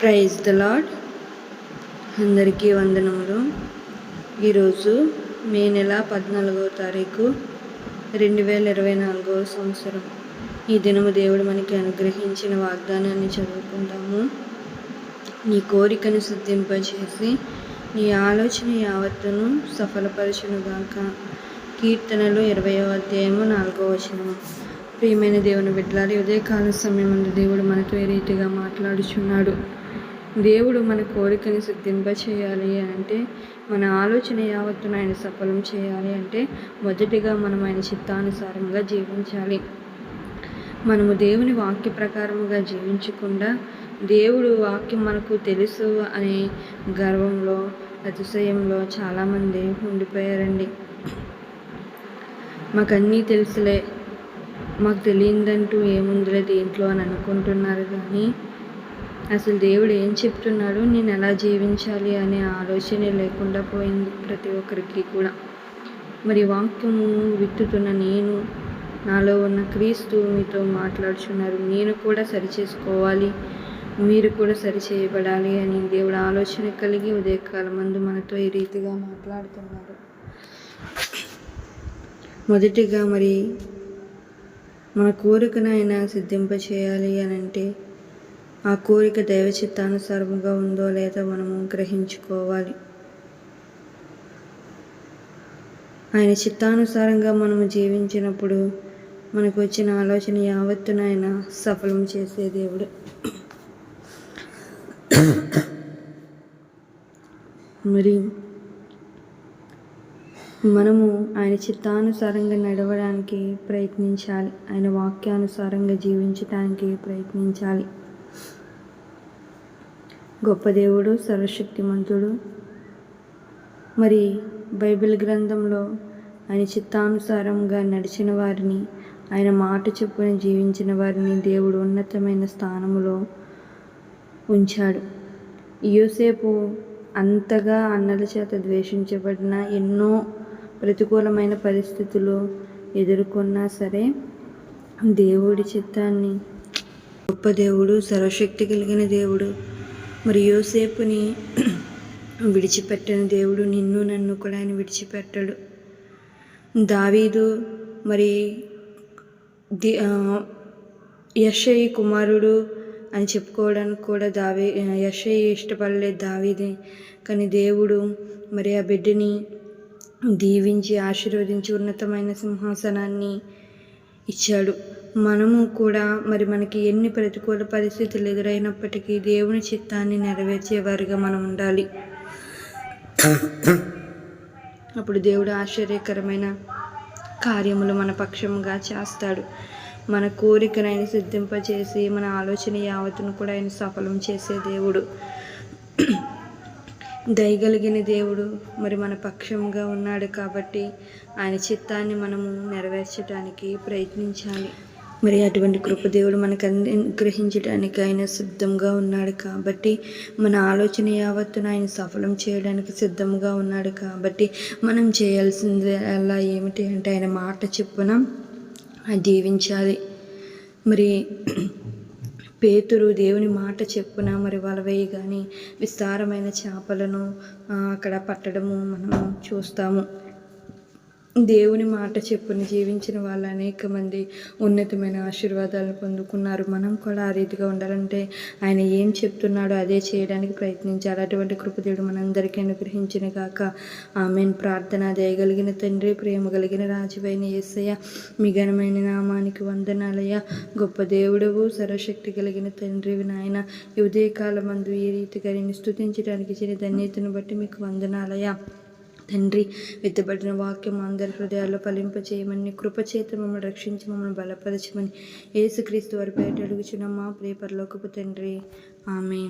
Praise the lord అందరికీ వందనములు. ఈరోజు మే నెల పద్నాలుగో తారీఖు రెండు వేల ఇరవై నాలుగవ సంవత్సరం. ఈ దినము దేవుడు మనకి అనుగ్రహించిన వాగ్దానాన్ని చదువుకుంటాము నీ కోరికను సిద్ధింపచేసి నీ ఆలోచన యావత్తును సఫలపరచునుగాక. కీర్తనలు ఇరవయో అధ్యాయము నాలుగో వచనము. ప్రియమైన దేవుని బిడ్డలారి ఉదయకాల సమయం ముందు దేవుడు మనతో ఏ రీతిగా మాట్లాడుచున్నాడు? దేవుడు మన కోరికని సిద్ధింప చేయాలి అంటే మన ఆలోచన యావత్తును ఆయన సఫలం చేయాలి అంటే మొదటిగా మనం ఆయన చిత్తానుసారంగా జీవించాలి. మనము దేవుని వాక్య ప్రకారముగా జీవించకుండా దేవుడు వాక్యం మనకు తెలుసు అనే గర్వంలో అతిశయంలో చాలామంది ఉండిపోయారండి. మాకు అన్నీ తెలుసులే. మాకు తెలియదంటూ ఏముందిలే దీంట్లో అని అనుకుంటున్నారు కానీ అసలు దేవుడు ఏం చెప్తున్నాడు? నేను ఎలా జీవించాలి అనే ఆలోచనే లేకుండా పోయింది ప్రతి ఒక్కరికి కూడా. మరి వాక్యము విత్తుతున్న నేను నాలో ఉన్న క్రీస్తు మీతో మాట్లాడుచున్నారు. నేను కూడా సరిచేసుకోవాలి మీరు కూడా సరి చేయబడాలి అని దేవుడు ఆలోచన కలిగి ఉదయకాలం మందు మనతో ఈ రీతిగా మాట్లాడుతున్నారు. మొదటిగా మరి మన కోరికను ఆయన సిద్ధింప చేయాలి అని అంటే ఆ కోరిక దైవ చిత్తానుసారముగా ఉందో లేదా మనము గ్రహించుకోవాలి. ఆయన చిత్తానుసారంగా మనము జీవించినప్పుడు మనకు వచ్చిన ఆలోచన యావత్తును ఆయన సఫలం చేసే దేవుడు. మరి మనము ఆయన చిత్తానుసారంగా నడవడానికి ప్రయత్నించాలి. ఆయన వాక్యానుసారంగా జీవించడానికి ప్రయత్నించాలి. గొప్ప దేవుడు సర్వశక్తిమంతుడు. మరి బైబిల్ గ్రంథంలో ఆయన చిత్తానుసారంగా నడిచిన వారిని ఆయన మాట చెప్పుని జీవించిన వారిని దేవుడు ఉన్నతమైన స్థానంలో ఉంచాడు. యోసేపు అంతగా అన్నల చేత ద్వేషించబడిన ఎన్నో ప్రతికూలమైన పరిస్థితులు ఎదుర్కొన్నా సరే దేవుడి చిత్తాన్ని గొప్ప దేవుడు సర్వశక్తి కలిగిన దేవుడు మరి యోసేపుని విడిచిపెట్టిన దేవుడు నిన్ను నన్ను కూడా ఆయన విడిచిపెట్టాడు. దావీదు మరి ది యశయ్ కుమారుడు అని చెప్పుకోవడానికి కూడా దావీ యశయ్ ఇష్టపడలేదు దావీది. కానీ దేవుడు మరి ఆ బిడ్డని దీవించి ఆశీర్వదించి ఉన్నతమైన సింహాసనాన్ని ఇచ్చాడు. మనము కూడా మరి మనకి ఎన్ని ప్రతికూల పరిస్థితులు ఎదురైనప్పటికీ దేవుని చిత్తాన్ని నెరవేర్చేవారిగా మనం ఉండాలి. అప్పుడు దేవుడు ఆశ్చర్యకరమైన కార్యములు మన పక్షముగా చేస్తాడు. మన కోరికను ఆయన సిద్ధింపచేసి మన ఆలోచన యావత్తును కూడా ఆయన సఫలం చేసే దేవుడు. దయగలిగిన దేవుడు మరి మన పక్షంగా ఉన్నాడు కాబట్టి ఆయన చిత్తాన్ని మనము నెరవేర్చడానికి ప్రయత్నించాలి. మరి అటువంటి కృపదేవుడు మనకు అనుగ్రహించడానికి ఆయన సిద్ధంగా ఉన్నాడు కాబట్టి మన ఆలోచన యావత్తును ఆయన సఫలం చేయడానికి సిద్ధంగా ఉన్నాడు కాబట్టి మనం చేయాల్సింది అలా ఏమిటి అంటే ఆయన మాట చెప్పున దీవించాలి. మరి పేతురు దేవుని మాట చెప్పున మరి వలవేయి కానీ విస్తారమైన చేపలను అక్కడ పట్టడము మనము చూస్తాము. దేవుని మాట చెప్పుని జీవించిన వాళ్ళు అనేక మంది ఉన్నతమైన ఆశీర్వాదాలను పొందుకున్నారు. మనం కూడా ఆ రీతిగా ఉండాలంటే ఆయన ఏం చెప్తున్నాడో అదే చేయడానికి ప్రయత్నించాలి. అటువంటి కృపదేవుడు మనందరికీ అనుగ్రహించిన కాక ఆమెను. ప్రార్థన దయగలిగిన తండ్రి ప్రేమ కలిగిన రాజువైన ఏసయ్య మీ ఘనమైన నామానికి వందనాలయ్య. గొప్ప దేవుడవు సర్వశక్తి కలిగిన తండ్రి నాయన. ఉదయకాలం అందు ఈ రీతిగా నేను స్థుతించడానికి ఇచ్చిన ధన్యతను బట్టి మీకు వందనాలయ్యా. తండ్రి విత్తబడిన వాక్యం అందరి హృదయాల్లో ఫలింపచేయమని కృపచేత మమ్మల్ని రక్షించి మమ్మల్ని బలపరచమని యేసుక్రీస్తు వారి పేట అడుగుచున్న. మా ప్రియపరలోకపు తండ్రి. ఆమె